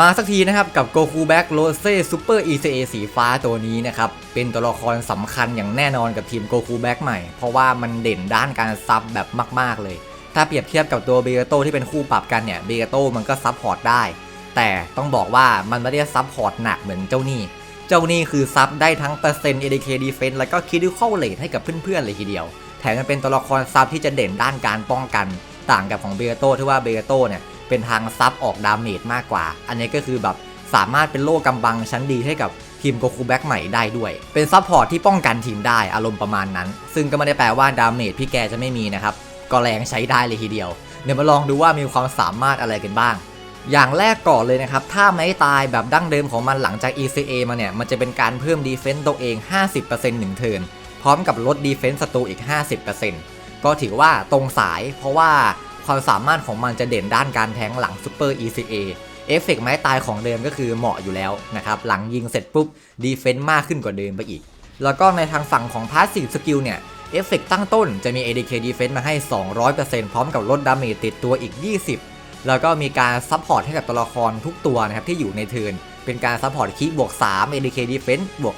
มาสักทีนะครับกับโกคูแบ็กโรเซ่ซูเปอร์ ECA สีฟ้าตัวนี้นะครับ เป็นตัวละครสำคัญอย่างแน่นอนกับทีมโกคูแบ็กใหม่ เพราะว่ามันเด่นด้านการซับแบบมากๆเลย ถ้าเปรียบเทียบกับตัวเบเกโตที่เป็นคู่ปรับกันเนี่ยเบเกโตมันก็ซับพอร์ตได้ แต่ต้องบอกว่ามันไม่ได้ซับพอร์ตหนักเหมือนเจ้านี่ เจ้านี่คือซับได้ทั้งเปอร์เซ็นต์ ADK Defense แล้วก็ Critical Rate ให้กับเพื่อนๆเลยทีเดียว แถมยังเป็นตัวละครซับที่จะเด่นด้านการป้องกัน ต่างกับของเบเกโตที่ว่าเบเกโตเนี่ย เป็นทางซับออกดาเมจมากกว่า อันนี้ก็คือแบบสามารถเป็นโล่กำบังชั้นดีให้กับทีมโกคูแบ็กใหม่ได้ด้วย เป็นซับพอร์ตที่ป้องกันทีมได้อารมณ์ประมาณนั้น ซึ่งก็ไม่ได้แปลว่าดาเมจพี่แกจะไม่มีนะครับ ก็แรงใช้ได้เลยทีเดียว เดี๋ยวมาลองดูว่ามีความสามารถอะไรกันบ้าง อย่างแรกก่อนเลยนะครับ ถ้าไม่ตายแบบดั้งเดิมของมันหลังจาก ECA มาเนี่ย มันจะเป็นการเพิ่มดีเฟนต์ตัวเอง 50%หนึ่งเทิร์นพร้อมกับลดดีเฟนต์ศัตรูอีก 50%ก็ถือว่าตรงสายเพราะว่า ความสามารถของมันจะเด่นด้านการแทงหลังซูเปอร์ ECA เอฟเฟกต์ไม้ตายของเดิมก็คือเหมาะอยู่แล้วนะครับ หลังยิงเสร็จปุ๊บดีเฟนต์มากขึ้นกว่าเดิมไปอีก แล้วก็ในทางฝั่งของพาสซีฟสกิลเนี่ยเอฟเฟกตั้งต้นจะมี ADK Defense มาให้ 200%พร้อมกับลดดาเมจติดตัวอีก 20 แล้วก็มีการซัพพอร์ตให้กับตัวละครทุกตัวนะครับที่อยู่ในเทิร์นเป็นการซัพพอร์ตคีบวก 3 ADK Defense บวก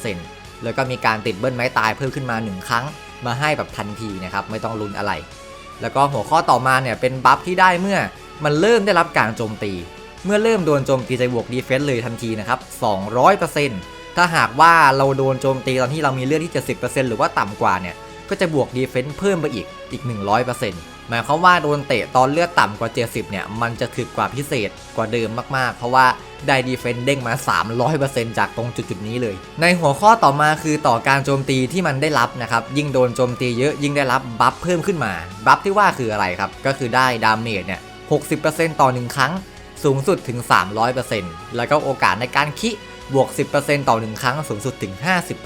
30%แล้วก็มีการติดเบิ้ลไม้ตายเพิ่มขึ้นมา 1 ครั้งมาให้แบบทันทีนะครับไม่ต้องลุ้นอะไร แล้วก็หัวข้อต่อมาเนี่ยเป็นบัฟที่ได้เมื่อมันเริ่มได้รับการโจมตี เมื่อเริ่มโดนโจมตีจะบวกดีเฟนส์เลยทันทีนะครับ 200%ถ้าหากว่าเราโดนโจมตีตอนที่เรามีเลือดที่ 70%หรือว่าต่ำกว่าเนี่ยก็จะบวกดีเฟนส์เพิ่มไปอีกอีก 100% หมายความว่าโดนเตะตอนเลือดต่ำกว่า 70 เนี่ย มันจะถึกกว่าพิเศษกว่าเดิมมากๆ เพราะว่าได้ดีเฟนส์เด้งมา 300%จากตรงจุดๆนี้เลย ในหัวข้อต่อมาคือต่อการโจมตีที่มันได้รับนะครับ ยิ่งโดนโจมตีเยอะยิ่งได้รับบัฟเพิ่มขึ้นมา บัฟที่ว่าคืออะไรครับ ก็คือได้ดาเมจเนี่ย 60%ต่อ 1 ครั้ง สูงสุดถึง 300%แล้วก็โอกาสในการคิบวก 10%ต่อ 1 ครั้งสูงสุดถึง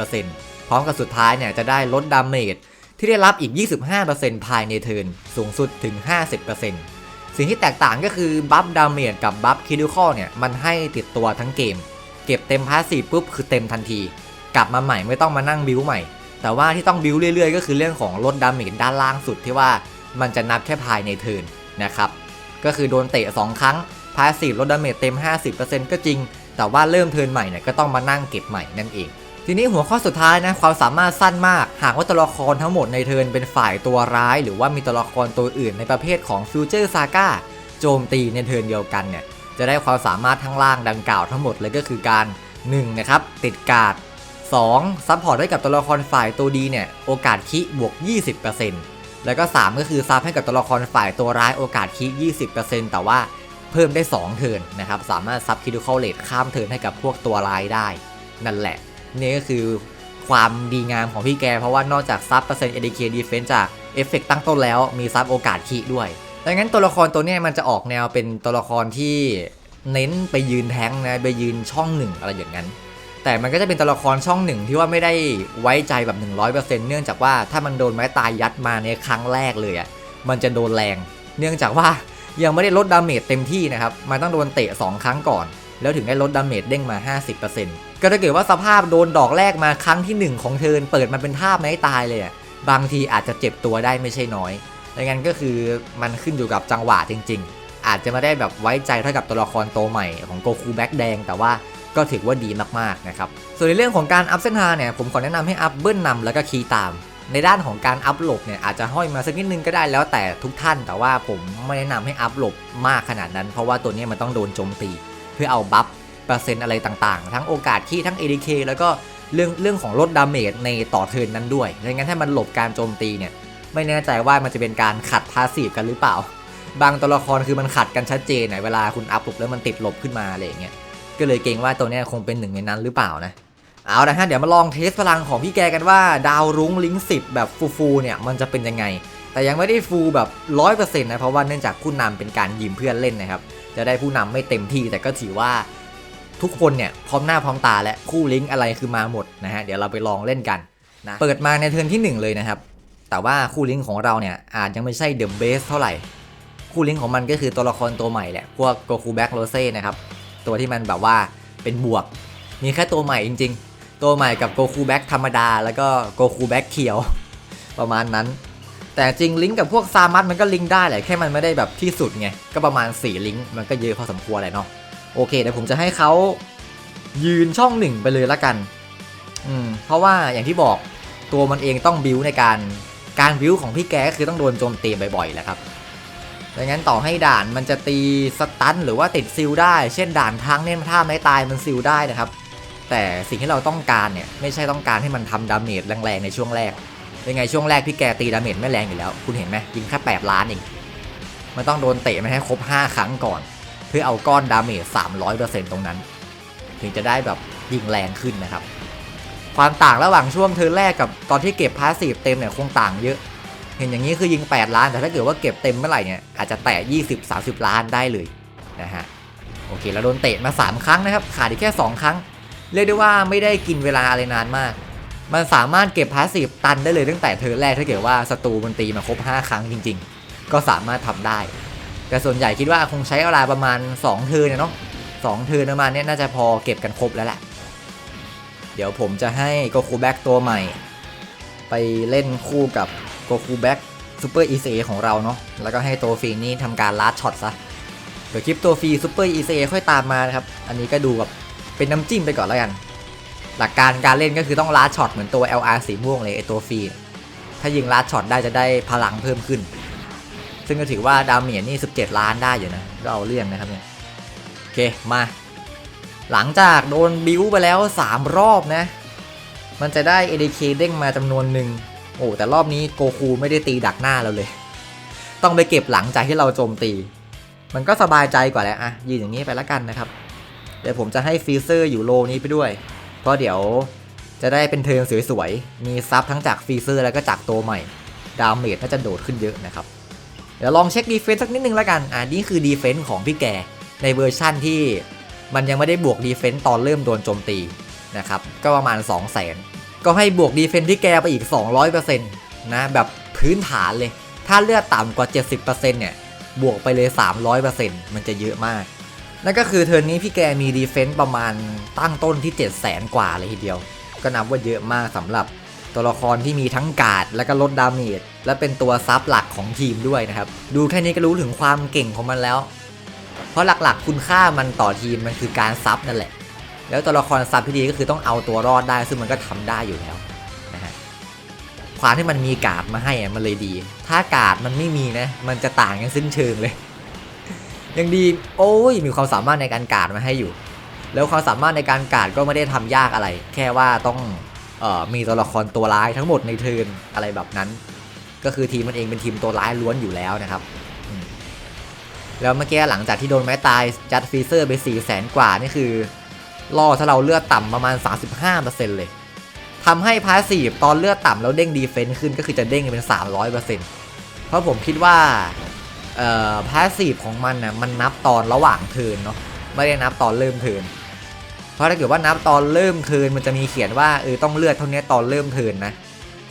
50%พร้อมกับสุดท้ายเนี่ยจะได้ลดดาเมจ ที่ได้รับอีก 25%ภายในเทิร์นสูงสุดถึง 50%สิ่งที่แตกต่างก็คือบัฟดาเมจกับบัฟคิดิคอลเนี่ยมันให้ติดตัวทั้งเกม เก็บเต็มพาสซีฟปุ๊บคือเต็มทันที กลับมาใหม่ไม่ต้องมานั่งบิวใหม่ แต่ว่าที่ต้องบิวเรื่อยๆ ก็คือเรื่องของลดดาเมจด้านล่างสุดที่ว่ามันจะนับแค่ภายในเทิร์นนะครับก็คือโดนเตะ 2 ครั้งพาสซีฟลดดาเมจเต็ม 50%ก็จริง แต่ว่าเริ่มเทิร์นใหม่เนี่ยก็ต้องมานั่งเก็บใหม่นั่นเอง ทีนี้หัวข้อสุดท้ายนะความสามารถสั้นมาก หากว่าตัวละครทั้งหมดในเทิร์นเป็นฝ่ายตัวร้าย หรือว่ามีตัวละครตัวอื่นในประเภทของฟิวเจอร์ซาก้าโจมตีในเทิร์นเดียวกันเนี่ยจะได้ความสามารถทั้งล่างดังกล่าวทั้งหมดเลยก็คือการ1นะครับติดการ์ด 2. ซัพพอร์ตให้กับตัวละครฝ่ายตัวดีเนี่ยโอกาสคิบวก 20%แล้วก็ 3 ก็คือซับให้กับตัวละครฝ่ายตัวร้ายโอกาสคิ20%แต่ว่าเพิ่มได้ 2 เทิร์นนะครับสามารถซับคิดูเข้าเลทข้ามเทิร์นให้กับพวกตัวร้ายได้ นั่นแหละ นี่ก็คือความดีงามของพี่แก เพราะว่านอกจากซับเปอร์เซ็นต์ ADK Defense จากเอฟเฟกตั้งต้นแล้วมีซับโอกาสคีด้วยดังนั้นตัวละครตัวนี้มันจะออกแนวเป็นตัวละครที่เน้นไปยืนแท้งนะไปยืนช่องหนึ่งอะไรอย่างนั้น แต่มันก็จะเป็นตัวละครช่องหนึ่งที่ว่าไม่ได้ไว้ใจแบบ 100%เนื่องจากว่าถ้ามันโดนไม้ตายยัดมาในครั้งแรกเลยอะ่ะมันจะโดนแรง เนื่องจากว่ายังไม่ได้ลดดาเมจเต็มที่นะครับ มันต้องโดนเตะ 2 ครั้งก่อน แล้วถึงได้ลดดาเมจเด้งมา 50%ก็ถ้าเกิดว่าสภาพโดนดอกแรกมาครั้งที่ 1 ของเทินเปิดมาเป็นท่าไม้ตายเลยอะบางทีอาจจะเจ็บตัวได้ไม่ใช่น้อยดังนั้นก็คือมันขึ้นอยู่กับจังหวะจริง ๆ อาจจะไม่ได้แบบไว้ใจเท่ากับตัวละครโตวใหม่ของโกคูแบ็กแดง แต่ว่าก็ถือว่าดีมากๆนะครับ ส่วนในเรื่องของการอัพเส้นทางเนี่ยผมขอแนะนำให้อัพเบิ้ลนำแล้วก็คีย์ตาม ในด้านของการอัพหลบเนี่ยอาจจะห้อยมาสักนิดนึงก็ได้แล้วแต่ทุกท่าน แต่ว่าผมไม่แนะนำให้อัพหลบมากขนาดนั้น เพราะว่าตัวนี้มันต้องโดนโจมตี พื่อเอาบัฟเปอร์เซ็นต์อะไรต่างๆ ทั้งโอกาสที่ทั้ง ADK แล้วก็เรื่องเรื่องของลดดาเมจในต่อเทินนั้นด้วยดังนั้นถ้ามันหลบการโจมตีเนี่ยไม่แน่ใจว่ามันจะเป็นการขัดพาสีฟกันหรือเปล่า บางตัวละครคือมันขัดกันชัดเจนไหนเวลาคุณอัพหลบแล้วมันติดหลบขึ้นมาอะไรอย่างเงี้ยก็เลยเกรงว่าตัวเนี้ยคงเป็นหนึ่งในนั้นหรือเปล่านะเอาละฮะเดี๋ยวมาลองเทสพลังของพี่แกกันว่า ดาวรุ้งลิงสิบแบบฟูๆเนี่ยมันจะเป็นยังไง แต่ยังไม่ได้ฟูแบบร้อยเปอร์เซ็นต์นะเพราะว่าเนื่องจากผู้นำเป็นการยืมเพื่อนเล่นนะครับ จะได้ผู้นำไม่เต็มที่แต่ก็ถือว่าทุกคนเนี่ยพร้อมหน้าพร้อมตาและคู่ลิงก์อะไรคือมาหมดนะฮะเดี๋ยวเราไปลองเล่นกันนะเปิดมาในเทิร์นที่ 1 เลยนะครับ แต่ว่าคู่ลิงก์ของเราเนี่ยอาจยังไม่ใช่เดอะเบสเท่าไหร่ คู่ลิงก์ของมันก็คือตัวละครตัวใหม่แหละพวกโกคูแบ็กโรเซ่นะครับตัวที่มันแบบว่าเป็นบวก มีแค่ตัวใหม่จริง ๆ ตัวใหม่กับโกคูแบ็กธรรมดา แล้วก็โกคูแบ็กเขียว ประมาณนั้น แต่จริงลิงก์กับพวกซามัสมันก็ลิงก์ได้แหละแค่มันไม่ได้แบบที่สุดไง ก็ประมาณ 4 ลิงก์มันก็เยอะพอสมควรแหละเนาะโอเคเดี๋ยวผมจะให้เขายืนช่องหนึ่งไปเลยละกันอืมเพราะว่าอย่างที่บอกตัวมันเองต้องบิวในการการบิวของพี่แกก็คือต้องโดนโจมตีบ่อยๆแหละครับดังนั้นต่อให้ด่านมันจะตีสตันหรือว่าติดซิลได้ เช่นด่านทั้งเนี่ยถ้าไม่ตายมันซิลได้นะครับ แต่สิ่งที่เราต้องการเนี่ยไม่ใช่ต้องการให้มันทำดาเมจแรงๆในช่วงแรก ยังไงช่วงแรกพี่แกตีดาเมจไม่แรงอยู่แล้ว คุณเห็นไหมยิงแค่8ล้านเองมันต้องโดนเตะมาให้ครบ 5 ครั้งก่อน เพื่อเอาก้อนดาเมจ300%ตรงนั้น ถึงจะได้แบบยิงแรงขึ้นนะครับ ความต่างระหว่างช่วงเธอแรกกับตอนที่เก็บพาสซีฟเต็มเนี่ยคงต่างเยอะ เห็นอย่างนี้คือยิง 8 ล้าน แต่ถ้าเกิดว่าเก็บเต็มเมื่อไหร่เนี่ยอาจจะแตะ20-30 ล้านได้เลยนะฮะโอเคแล้วโดนเตะมา 3 ครั้งนะครับ ขาดอีกแค่ 2 ครั้ง เรียกได้ว่าไม่ได้กินเวลาอะไรนานมาก มันสามารถเก็บพาสซีฟตันได้เลยตั้งแต่เธอแรกถ้าเกิดว่าศัตรูมันตีมาครบ 5 ครั้งจริง ๆ ก็สามารถทำได้ แต่ส่วนใหญ่คิดว่าคงใช้เวลาประมาณ 2 เทิร์นเนาะสองเทิร์นประมาณเนี้ยน่าจะพอเก็บกันครบแล้วแหละเดี๋ยวผมจะให้โกคูแบ็กตัวใหม่ ไปเล่นคู่กับโกคูแบ็กซูเปอร์อีเซของเราเนาะแล้วก็ให้ตัวฟรีนี่ทำการลัดช็อตซะเดี๋ยวคลิปตัวฟรีซูเปอร์อีเซค่อยตามมานะครับ อันนี้ก็ดูแบบเป็นน้ำจิ้มไปก่อนแล้วกัน หลักการการเล่นก็คือต้องลัดช็อตเหมือนตัว LR สีม่วงเลยไอตัวฟรี ถ้ายิงลัดช็อตได้จะได้พลังเพิ่มขึ้น ซึ่งก็ถือว่าดาเมจนี่ 17 ล้านได้อยู่นะ ก็เอาเรื่องนะครับเนี่ย โอเค มา หลังจากโดนบิวไปแล้ว 3 รอบนะ มันจะได้ ADK เด้งมาจำนวนหนึ่ง โอ้ แต่รอบนี้โกคูไม่ได้ตีดักหน้าเราเลย ต้องไปเก็บหลังจากที่เราโจมตี มันก็สบายใจกว่าแล้วอะยืนอย่างนี้ไปละกันนะครับ เดี๋ยวผมจะให้ฟีเซอร์อยู่โลนี้ไปด้วย เพราะเดี๋ยวจะได้เป็นเทิร์นสวยๆ มีซับทั้งจากฟีเซอร์แล้วก็จากตัวใหม่ ดาเมจน่าจะโดดขึ้นเยอะนะครับ เดี๋ยวลองเช็คดีเฟนซ์สักนิดนึงแล้วกัน อ่านี่คือดีเฟนซ์ของพี่แก ในเวอร์ชั่นที่มันยังไม่ได้บวกดีเฟนซ์ตอนเริ่มโดนโจมตีนะครับ ก็ประมาณ 2 0 0 0 0 0 ก็ให้บวกดีเฟนซ์ที่แกไปอีก 200%นะ แบบพื้นฐานเลย ถ้าเลือดต่ำกว่า 70%เนี่ย บวกไปเลย 300%มันจะเยอะมาก นั่นก็คือเทิร์นนี้พี่แกมีดีเฟนซ์ประมาณตั้งต้นที่ 7 0 0 0 0 0กว่าเลยทีเดียว ก็นับว่าเยอะมากสำหรับตัวละครที่มีทั้งกาดแล้วก็ลดดาเมจและเป็นตัวซับหลักของทีมด้วยนะครับ ดูแค่นี้ก็รู้ถึงความเก่งของมันแล้ว เพราะหลักๆ คุณค่ามันต่อทีมมันคือการซับนั่นแหละ แล้วตัวละครซับที่ดีก็คือต้องเอาตัวรอดได้ ซึ่งมันก็ทำได้อยู่แล้วนะฮะความที่มันมีกาดมาให้มันเลยดี ถ้ากาดมันไม่มีนะมันจะต่างกันสิ้นเชิงเลย ยังดีโอ้ยมีความสามารถในการการ์ดมาให้อยู่ แล้วความสามารถในการการ์ดก็ไม่ได้ทำยากอะไร แค่ว่าต้องออมีตัวละครตัวร้ายทั้งหมดในเทิร์นอะไรแบบนั้น ก็คือทีมมันเองเป็นทีมตัวร้ายล้วนอยู่แล้วนะครับแล้วเมื่อกี้หลังจากที่โดนไม้ตายจัดฟีเซอร์ไป4 0 0แสนกว่านี่คือล่อถ้าเราเลือดต่ำประมาณ 35%เลยทำให้พาสซีฟตอนเลือดต่ำแล้วเด้งดีเฟนซ์ขึ้นก็คือจะเด้งเป็น 300%เพราะผมคิดว่า เอ่อพาสซีฟของมันนะมันนับตอนระหว่างเทินเนาะไม่ได้นับตอนเริ่มเทินเพราะถ้าเกิดว่านับตอนเริ่มเทินมันจะมีเขียนว่าเออต้องเลือดเท่านี้ตอนเริ่มเทินนะ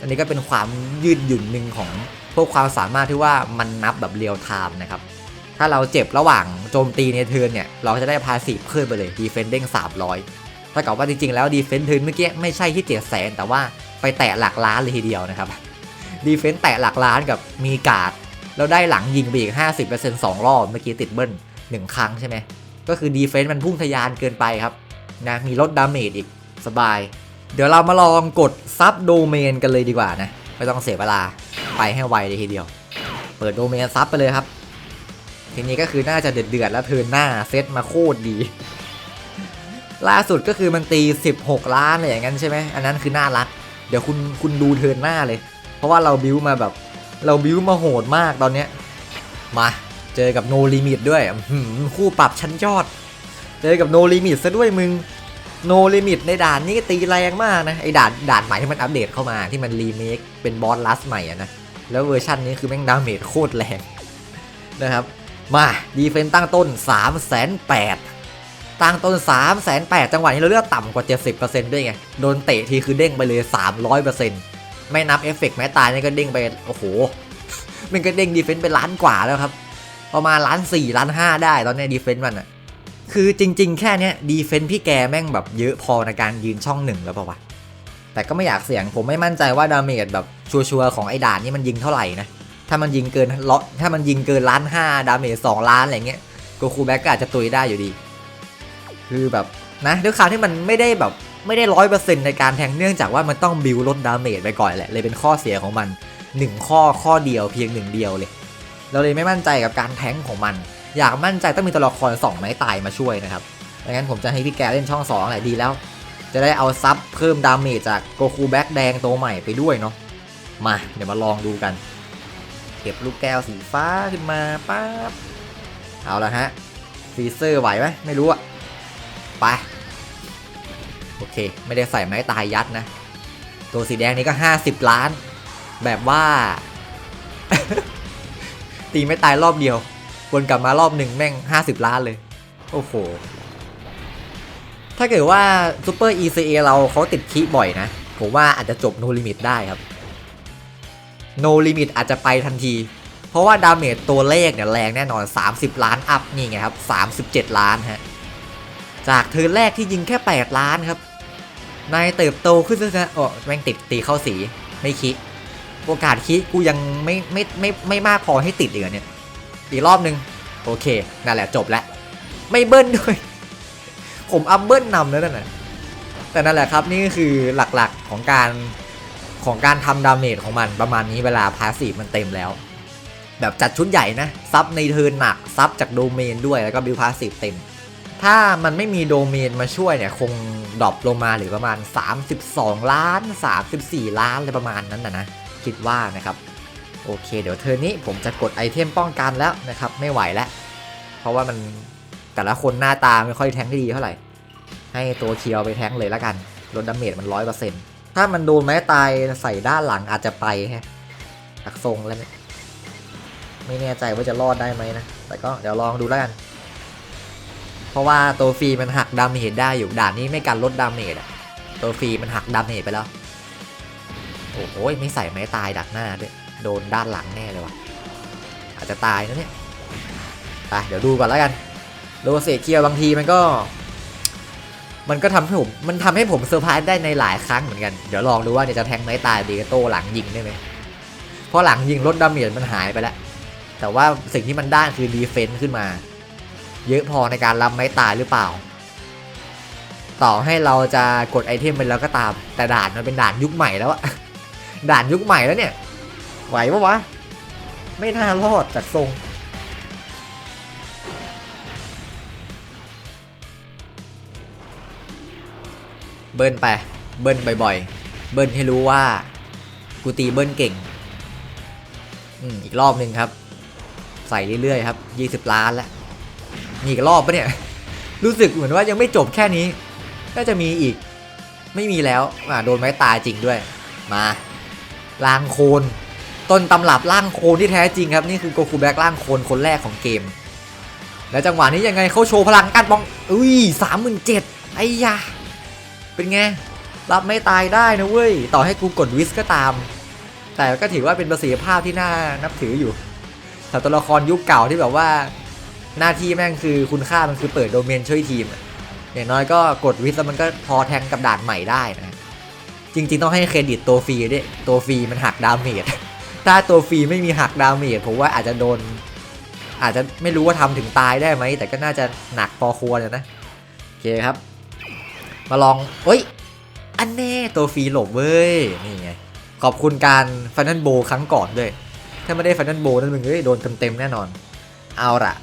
อันนี้ก็เป็นความยืดหยุ่นหนึ่งของพวกความสามารถที่ว่ามันนับแบบเรียลไทม์นะครับถ้าเราเจ็บระหว่างโจมตีในเทินเนี่ยเราจะได้พาสีเพิ่มไปเลยดีเฟนเด้ง300ถ้าเกิดว่าจริงๆแล้วดีเฟนเทินเมื่อกี้ไม่ใช่ที่เจ็ดแสนแต่ว่าไปแตะหลักล้านเลยทีเดียวนะครับดีเฟนแตะหลักล้านกับมีการ์ด แล้วได้หลังยิงไปอีก 50%สองรอบเมื่อกี้ติดเบิ้ลหนึ่งครั้งใช่ไหม ก็คือดีเฟนต์มันพุ่งทะยานเกินไปครับนะมีลดดาเมจอีกสบาย เดี๋ยวเรามาลองกดซับโดเมนกันเลยดีกว่านะ ไม่ต้องเสียเวลาไปให้ไวเลยทีเดียว เปิดโดเมนซับไปเลยครับ ทีนี้ก็คือน่าจะเดือดๆแล้วเทินหน้าเซตมาโคตรดี ล่าสุดก็คือมันตี 16 ล้านอะไรอย่างนั้นใช่ไหมอันนั้นคือน่ารัก เดี๋ยวคุณคุณดูเทินหน้าเลย เพราะว่าเราบิวมาแบบ เราบิวมาโหดมากตอนเนี้ย มาเจอกับโนลิมิตด้วยคู่ปรับชั้นยอด เจอกับโนลิมิตซะด้วยมึงโนลิมิตในด่านนี้ตีแรงมากนะไอ้ด่านด่านใหม่ที่มันอัปเดตเข้ามาที่มันรีเมคเป็นบอสลัสใหม่อะนะแล้วเวอร์ชันนี้คือแม่งดาเมจโคตรแรงนะครับ มาดีเฟนตั้งต้น 3 8 0 0 0ตั้งต้น 3 8 0 0 0จังหวะนี้เราเลือกต่ำกว่า 70%ด้วยไง โดนเตะทีคือเด้งไปเลย 300% ไม่นับเอฟเฟกต์แม้ตายนี่ก็เด้งไป โอ้โห มันก็เด้งดีเฟนต์ไปล้านกว่าแล้วครับ ประมาณล้านสี่ล้านห้าได้ตอนนี้ดีเฟนต์มันอะคือจริง ๆ แค่เนี้ยดีเฟนต์พี่แกแม่งแบบเยอะพอในการยืนช่องหนึ่งแล้วเปล่าวะแต่ก็ไม่อยากเสี่ยงผมไม่มั่นใจว่าดาเมจแบบชัวร์ๆของไอ้ด่านนี่มันยิงเท่าไหร่นะถ้ามันยิงเกินลาะถ้ามันยิงเกินล้านห้าดาเมจสองล้านอะไรเงี้ยโกคูแบ็กก็อาจจะตุยได้อยู่ดี คือแบบนะด้วยความที่มันไม่ได้แบบ ไม่ได้ร้อยเปอร์เซ็นต์ในการแทงเนื่องจากว่ามันต้องบิวลดดาเมจไปก่อนแหละเลยเป็นข้อเสียของมันหนึ่งข้อข้อเดียวเพียงหนึ่งเดียวเลย เราเลยไม่มั่นใจกับการแทงของมัน อยากมั่นใจต้องมีตัวละครสองไม้ตายมาช่วยนะครับดังนั้นผมจะให้พี่แกเล่นช่อง2แหละดีแล้ว จะได้เอาซับเพิ่มดาเมจจากโกคูแบ็กแดงตัวใหม่ไปด้วยเนาะมาเดี๋ยวมาลองดูกัน เก็บลูกแก้วสีฟ้าขึ้นมาปั๊บเอาละฮะฟีเซอร์ไหวไหมไม่รู้อะไป โอเค ไม่ได้ใส่ไม้ตายยัดนะ ตัวสีแดงนี้ก็ 50 ล้าน แบบว่า ตีไม่ตายรอบเดียว วนกลับมารอบหนึ่งแม่ง 50 ล้านเลย โอ้โห ถ้าเกิดว่าซูเปอร์ ECA เราเขาติดคีบ่อยนะ ผมว่าอาจจะจบ no limit ได้ครับ no limit อาจจะไปทันที เพราะว่าดาเมจตัวเลขเนี่ยแรงแน่นอน 30 ล้านอัพนี่ไงครับ 37 ล้านฮะจากเธอแรกที่ยิงแค่ 8 ล้านครับ นายเติบโตขึ้นซะนะโอ้แม่งติดตีเข้าสีไม่คิดโอกาสคิดกูยังไม่ไม่ไม่ไม่มากพอให้ติดอีกอเนี่ย อีกรอบนึง โอเคนั่นแหละจบแล้วไม่เบิ้ลด้วย ผมอัพเบิ้ลนำแล้วนั่นน่ะแต่นั่นแหละครับนี่ก็คือหลักๆของการของการทำดาเมจของมันประมาณนี้เวลาพาสซีฟมันเต็มแล้ว แบบจัดชุดใหญ่นะ ซับในเทิร์นหนัก ซับจากโดเมนด้วยแล้วก็บิลพาสซีฟเต็ม ถ้ามันไม่มีโดเมนมาช่วยเนี่ยคง ดรอปลงมาหรือประมาณ 32 ล้าน 34 ล้านอะไรประมาณนั้นนะนะ คิดว่านะครับ โอเค เดี๋ยวเทอร์นี้ผมจะกดไอเทมป้องกันแล้วนะครับ ไม่ไหวแล้ว เพราะว่ามันแต่ละคนหน้าตาไม่ค่อยแทงได้ดีเท่าไหร่ ให้ตัวเคียวไปแทงเลยแล้วกันลดดาเมจมันร้อยเปอร์เซ็นต์ถ้ามันโดนไม้ตายใส่ด้านหลังอาจจะไปฮะตักทรงแล้วนะไม่แน่ใจว่าจะรอดได้ไหมนะ แต่ก็เดี๋ยวลองดูแล้วกัน เพราะว่าตัวฟรีมันหักดาเมจได้อยู่ด่านนี้ไม่การลดดาเมจอะตัวฟรีมันหักดาเมจไปแล้ว โอ้โหไม่ใส่ไม้ตายดักหน้าด้วยโดนด้านหลังแน่เลยว่ะ อาจจะตายนะเนี่ยไปเดี๋ยวดูก่อนแล้วกันโลเซเคียวบางทีมันก็ มันก็ทำให้ผมมันทำให้ผมเซอร์ไพรส์ได้ในหลายครั้งเหมือนกัน เดี๋ยวลองดูว่าเนี่ยจะแทงไม้ตายดีโตหลังยิงได้ไหมเพราะหลังยิงลดดาเมจมันหายไปแล้วแต่ว่าสิ่งที่มันได้คือดีเฟนซ์ขึ้นมา เยอะพอในการรับไม้ตายหรือเปล่า ต่อให้เราจะกดไอเทมไปแล้วก็ตาม แต่ด่านมันเป็นด่านยุคใหม่แล้วอะด่านยุคใหม่แล้วเนี่ย ไหวปะวะ ไม่น่ารอดจากทรงเบิ้ลไป เบิ้ลบ่อยๆ เบิ้ลให้รู้ว่า กูตีเบิ้ลเก่ง อืมอีกรอบหนึ่งครับ ใส่เรื่อยๆ ครับ 20 ล้านแล้ว มีอีกรอบปะเนี่ย รู้สึกเหมือนว่ายังไม่จบแค่นี้ ก็จะมีอีก ไม่มีแล้วอ่าโดนไม้ตายจริงด้วย มาล่างโคน ต้นตำรับล่างโคนที่แท้จริงครับ นี่คือโกคูแบ็กล่างโคนคนแรกของเกม แล้วจังหวะนี้ยังไงเขาโชว์พลังการป้อง อุ้ยสามหมื่นเจ็ดไอ้ยาเป็นไง รับไม่ตายได้นะเว้ย ต่อให้กูกดวิสก็ตาม แต่ก็ถือว่าเป็นประสิทธิภาพที่น่านับถืออยู่สำหรับตัวละครยุคเก่าที่แบบว่า หน้าที่แม่งคือคุณค่ามันคือเปิดโดเมนช่วยทีมอย่างน้อยก็กดวิสแล้วมันก็พอแทงกับด่านใหม่ได้นะ จริง ๆ ต้องให้เครดิตตัวฟรีด้วยตัวฟรีมันหักดาเมจถ้าตัวฟรีไม่มีหักดาเมจผมว่าอาจจะโดน อาจจะไม่รู้ว่าทำถึงตายได้ไหม แต่ก็น่าจะหนักพอควรนะโอเคครับ มาลองเฮ้ย อันแน่ตัวฟรีหลบเว้ยนี่ไงขอบคุณการฟันนันโบครั้งก่อนด้วย ถ้าไม่ได้ฟันนันโบนั่นมึงเอ้ยโดนเต็มๆแน่นอน เอาละ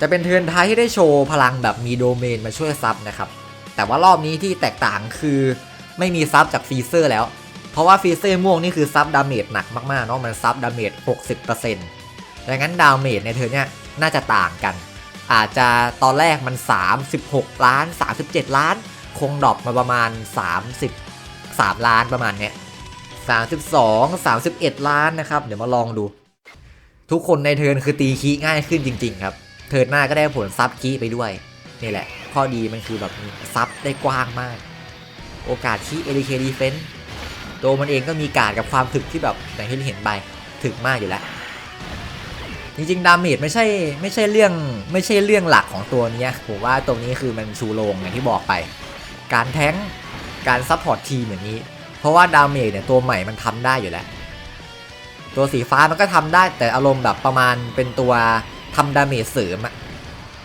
จะเป็นเทิร์นท้ายที่ได้โชว์พลังแบบมีโดเมนมาช่วยซับนะครับ แต่ว่ารอบนี้ที่แตกต่างคือไม่มีซับจากฟีเซอร์แล้ว เพราะว่าฟีเซอร์ม่วงนี่คือซับดาเมจหนักมากๆเนาะมันซับดาเมจ 60%ดังนั้นดาเมจในเทิร์นเนี้ยน่าจะต่างกัน อาจจะตอนแรกมัน 36 ล้าน 37 ล้าน คงดรอปมาประมาณ33ล้านประมาณเนี้ย32 31 ล้านนะครับ เดี๋ยวมาลองดู ทุกคนในเทิร์นคือตีคีง่ายขึ้นจริง ๆ ครับ เทิร์นหน้าก็ได้ผลซับคีไปด้วย นี่แหละ ข้อดีมันคือแบบซับได้กว้างมาก โอกาสคีเอ k เคดีเฟนตัวมันเองก็มีการกับความถึกที่แบบอย่างที่เห็นไปถึกมากอยู่แล้ว จริงๆ ดาเมจไม่ใช่ไม่ใช่เรื่องไม่ใช่เรื่องหลักของตัวนี้ผมว่าตรงนี้คือมันชูโรงอย่างที่บอกไป การแท้งการซัพพอร์ตทีมอย่างนี้ เพราะว่าดาเมจเนี่ยตัวใหม่มันทำได้อยู่แล้ว ตัวสีฟ้ามันก็ทำได้แต่อารมณ์แบบประมาณเป็นตัว ทำดาเมจเสริมอะ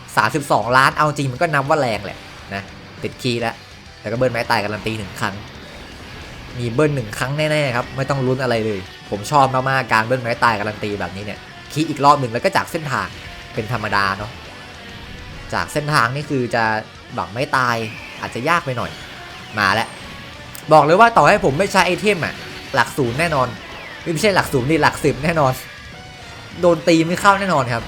32ล้านเอาจริงมันก็นับว่าแรงแหละนะติดคีย์แล้วแล้วก็เบิ้ลไม้ตายการันตีหนึ่งครั้ง มีเบิ้ลหนึ่งครั้งแน่ๆครับไม่ต้องลุ้นอะไรเลย ผมชอบมากๆการเบิ้ลไม้ตายการันตีแบบนี้เนี่ยคีย์อีกรอบหนึ่งแล้วก็จากเส้นทางเป็นธรรมดาเนาะจากเส้นทางนี่คือจะบังไม่ตายอาจจะยากไปหน่อยมาแล้วบอกเลยว่าต่อให้ผมไม่ใช้ไอเทมอะหลักศูนย์แน่นอน ไม่ใช่หลักศูนย์นี่หลักสิบแน่นอน โดนตีไม่เข้าแน่นอนครับ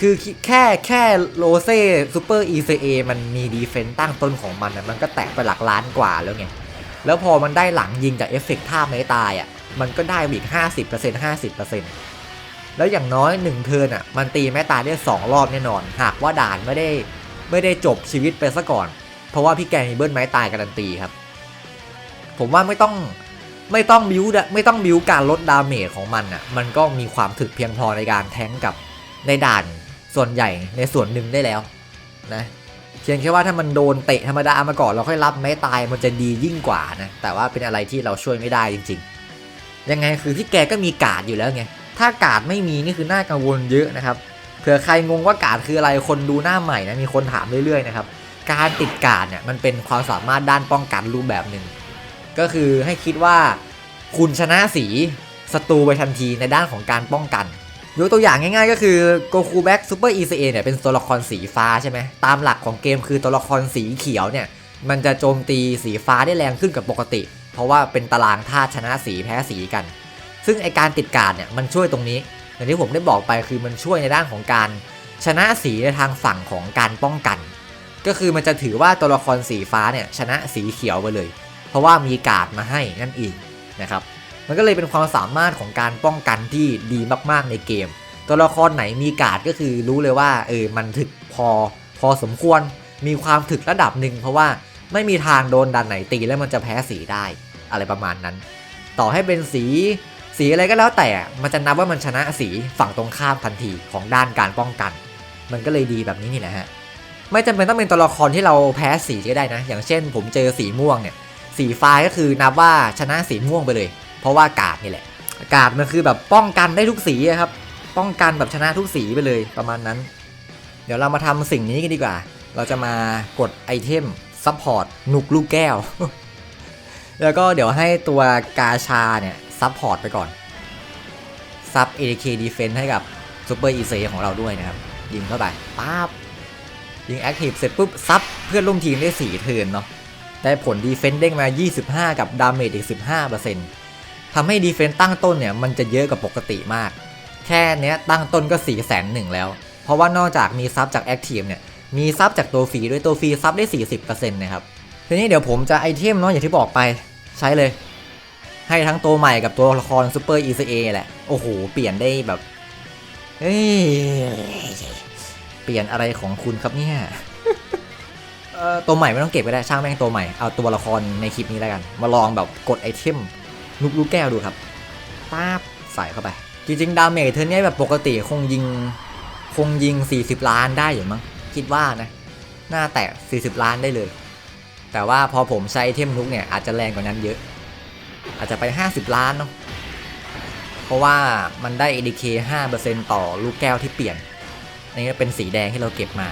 คือแค่แค่โรเซ่ซูเปอร์ ECA มันมีดีเฟนต์ตั้งต้นของมันอะมันก็แตะไปหลักล้านกว่าแล้วไง แล้วพอมันได้หลังยิงจากเอฟเฟกต์ท่าไม้ตายอะมันก็ได้อีก 50% 50%แล้วอย่างน้อย 1 เทิร์นอะมันตีไม้ตายได้ 2 รอบแน่นอน หากว่าด่านไม่ได้ไม่ได้จบชีวิตไปซะก่อน เพราะว่าพี่แกมีเบิ้ลไม้ตายการันตีครับ ผมว่าไม่ต้องไม่ต้องบิวไม่ต้องบิวการลดดาเมจของมันอะ มันก็มีความถึกเพียงพอในการแทงกับในด่าน ส่วนใหญ่ในส่วนหนึ่งได้แล้วนะเพียงแค่ว่าถ้ามันโดนเตะธรรมดามาก่อนเราค่อยรับไม้ตายมันจะดียิ่งกว่านะแต่ว่าเป็นอะไรที่เราช่วยไม่ได้จริง ๆ ยังไงคือพี่แกก็มีกาดอยู่แล้วไงถ้ากาดไม่มีนี่คือน่ากังวลเยอะนะครับเผื่อใครงงว่ากาดคืออะไรคนดูหน้าใหม่นะมีคนถามเรื่อยๆนะครับการติดกาดเนี่ยมันเป็นความสามารถด้านป้องกันรูปแบบหนึ่งก็คือให้คิดว่าคุณชนะสีศัตรูไปทันทีในด้านของการป้องกัน ยกตัวอย่างง่ายๆก็คือโกคูแบ็กซูเปอร์ ECA เนี่ยเป็นตัวละครสีฟ้าใช่ไหมตามหลักของเกมคือตัวละครสีเขียวเนี่ยมันจะโจมตีสีฟ้าได้แรงขึ้นกับปกติ เพราะว่าเป็นตารางธาตุชนะสีแพ้สีกัน ซึ่งไอการติดการเนี่ยมันช่วยตรงนี้อย่างที่ผมได้บอกไปคือมันช่วยในด้านของการชนะสีในทางฝั่งของการป้องกัน ก็คือมันจะถือว่าตัวละครสีฟ้าเนี่ยชนะสีเขียวไปเลย เพราะว่ามีการ์ดมาให้นั่นเองนะครับ มันก็เลยเป็นความสามารถของการป้องกันที่ดีมากๆในเกม ตัวละครไหนมีกาดก็คือรู้เลยว่าเออมันถึกพอพอสมควรมีความถึกระดับหนึ่งเพราะว่าไม่มีทางโดนดันไหนตีแล้วมันจะแพ้สีได้อะไรประมาณนั้น ต่อให้เป็นสีสีอะไรก็แล้วแต่ มันจะนับว่ามันชนะสีฝั่งตรงข้ามทันทีของด้านการป้องกัน มันก็เลยดีแบบนี้นี่แหละฮะ ไม่จำเป็นต้องเป็นตัวละครที่เราแพ้สีก็ได้นะ อย่างเช่น ผมเจอสีม่วงเนี่ย สีฟ้าก็คือนับว่าชนะสีม่วงไปเลย เพราะว่ากาดนี่แหละ กาดมันคือแบบป้องกันได้ทุกสีครับ ป้องกันแบบชนะทุกสีไปเลยประมาณนั้น เดี๋ยวเรามาทำสิ่งนี้กันดีกว่า เราจะมากดไอเทมซัพพอร์ตหนุกลูกแก้ว แล้วก็เดี๋ยวให้ตัวกาชาเนี่ยซัพพอร์ตไปก่อน ซับ ADK Defense ให้กับซูเปอร์อีเซของเราด้วยนะครับ ยิงเข้าไปป๊าบยิงแอคทีฟเสร็จปุ๊บ ซับเพื่อนร่วมทีมได้ 4 เทิร์นเนาะได้ผลดีเฟนส์เด้งมา 25 กับดาเมจอีก 15% ทำให้ดีเฟนส์ตั้งต้นเนี่ยมันจะเยอะกว่าปกติมาก แค่เนี้ยตั้งต้นก็4 0 0 0 0 0แล้ว เพราะว่านอกจากมีซับจากแอคทีฟเนี่ยมีซับจากตัวฟรีด้วยตัวฟรีซับได้ 40%นะครับทีนี้เดี๋ยวผมจะไอเทมเนาะอย่างที่บอกไปใช้เลย ให้ทั้งตัวใหม่กับตัวละครซูเปอร์ ECA แหละ โอ้โห เปลี่ยนได้แบบเฮ้ยเปลี่ยนอะไรของคุณครับเนี่ยตัวใหม่ไม่ต้องเก็บก็ได้ช่างแม่งตัวใหม่เอาตัวละครในคลิปนี้แล้วกัน มาลองแบบกดไอเทม ลูกลูกแก้วดูครับป๊าบใส่เข้าไป จริงๆ ดาเมจเธอเนี่ยแบบปกติคงยิง คงยิง 40 ล้านได้อยู่มั้ง คิดว่านะ หน้าแตะ 40 ล้านได้เลย แต่ว่าพอผมใช้ไอเทมนุกเนี่ย อาจจะแรงกว่านั้นเยอะ อาจจะไป 50 ล้านเนาะเพราะว่ามันได้ ADK 5%ต่อลูกแก้วที่เปลี่ยนอันนี้เป็นสีแดงที่เราเก็บมา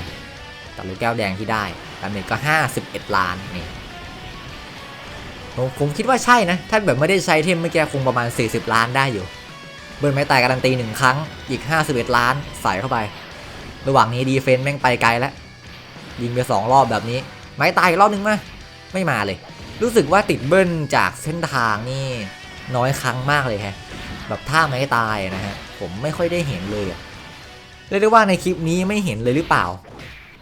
แต่ลูกแก้วแดงที่ได้ดาเมจก็ 51 ล้านนี่ ผมผมคิดว่าใช่นะ ถ้าแบบไม่ได้ใช้เทมเมื่อกี้คงประมาณ 40 ล้านได้อยู่ เบิร์นไม้ตายการันตีหนึ่งครั้ง อีก 51 ล้านใส่เข้าไป ระหว่างนี้ดีเฟนต์แม่งไปไกลแล้ว ยิงไปสองรอบแบบนี้ ไม้ตายอีกรอบนึงมา ไม่มาเลย รู้สึกว่าติดเบิ้ลจากเส้นทางนี่น้อยครั้งมากเลยฮะ แบบท่าไม้ตายนะฮะ ผมไม่ค่อยได้เห็นเลยเรียกได้ว่าในคลิปนี้ไม่เห็นเลยหรือเปล่า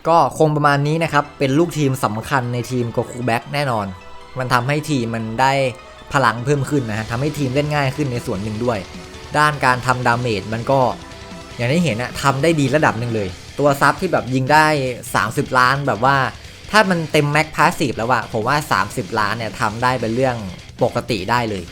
ก็คงประมาณนี้นะครับ เป็นลูกทีมสำคัญในทีมโกคูแบ็กแน่นอน มันทำให้ทีมมันได้พลังเพิ่มขึ้นนะฮะทำให้ทีมเล่นง่ายขึ้นในส่วนหนึ่งด้วย ด้านการทำดาเมจมันก็ อย่างที่เห็นอะทำได้ดีระดับหนึ่งเลย ตัวซับที่แบบยิงได้ 30 ล้านแบบว่า ถ้ามันเต็มแม็กพาสซีฟแล้วอะผมว่า 30 ล้านเนี่ยทำได้เป็นเรื่องปกติได้เลย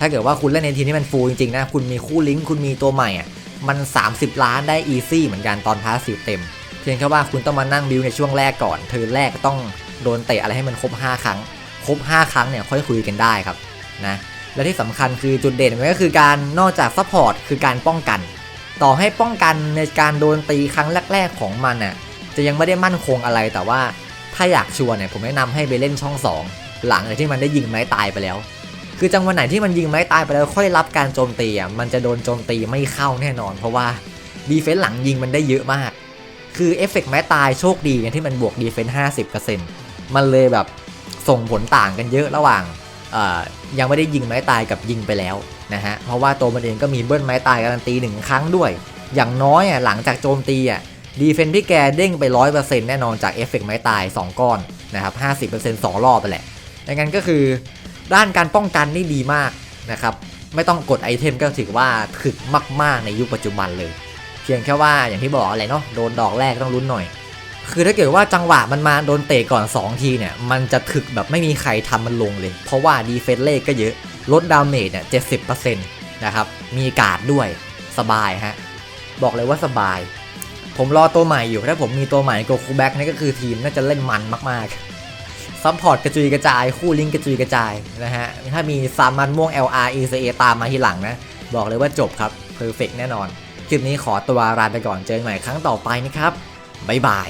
ถ้าเกิดว่าคุณเล่นในทีมที่มันฟูลจริงๆนะคุณมีคู่ลิงก์คุณมีตัวใหม่อะมัน 30 ล้านได้อีซี่เหมือนกันตอนพาสซีฟเต็มเพียงแค่ว่าคุณต้องมานั่งบิวในช่วงแรกก่อนเทิร์นแรกต้องโดนเตะอะไรให้มันครบ 5 ครั้ง ครบ 5 ครั้งเนี่ยค่อยคุยกันได้ครับนะและที่สำคัญคือจุดเด่นมันก็คือการนอกจากซัพพอร์ตคือการป้องกัน ต่อให้ป้องกันในการโดนตีครั้งแรก ๆของมันน่ะจะยังไม่ได้มั่นคงอะไรแต่ว่าถ้าอยากชัวร์เนี่ยผมแนะนำให้ไปเล่นช่อง 2 หลังจากที่มันได้ยิงไม้ตายไปแล้ว คือจังหวะไหนที่มันยิงไม้ตายไปแล้วค่อยรับการโจมตีอะมันจะโดนโจมตีไม่เข้าแน่นอน เพราะว่าดีเฟนส์หลังยิงมันได้เยอะมาก คือเอฟเฟกต์ไม้ตายโชคดีไงที่มันบวกดีเฟนส์ห้าสิบเปอร์เซ็นต์มันเลยแบบ ส่งผลต่างกันเยอะระหว่างยังไม่ได้ยิงไม้ตายกับยิงไปแล้วนะฮะเพราะว่าตัวมันเองก็มีเบิ้ลไม้ตายการันตีหนึ่งครั้งด้วย อย่างน้อยอะหลังจากโจมตีอะดีเฟนส์ที่แกเด้งไป 100%แน่นอนจากเอฟเฟกต์ไม้ตาย 2 ก้อนนะครับ50% 2รอบไปแหละดังนั้นก็คือด้านการป้องกันนี่ดีมากนะครับไม่ต้องกดไอเทมก็ถือว่าถึกมาก ๆ ในยุคปัจจุบันเลย เพียงแค่ว่าอย่างที่บอกอะไรเนาะโดนดอกแรกต้องลุ้นหน่อย คือถ้าเกิดว่าจังหวะมันมาโดนเตะก่อน 2 ทีเนี่ย มันจะถึกแบบไม่มีใครทำมันลงเลย เพราะว่าดีเฟนเลขก็เยอะลดดาเมจเนี่ย70%นต์นะครับ มีการ์ดด้วยสบายฮะ บอกเลยว่าสบาย ผมรอตัวใหม่อยู่ ถ้าผมมีตัวใหม่โกคูแบ็กนี่ก็คือทีมน่าจะเล่นมันมากๆซัพพอร์ตกระจุยกระจาย คู่ลิงก์กระจุยกระจายนะฮะ ถ้ามีซามันม่วง LR ECA ตามมาทีหลังนะ บอกเลยว่าจบครับเพอร์เฟกแน่นอน คลิปนี้ขอตัวลาไปก่อนเจอกันใหม่ครั้งต่อไปนะครับบ๊ายบาย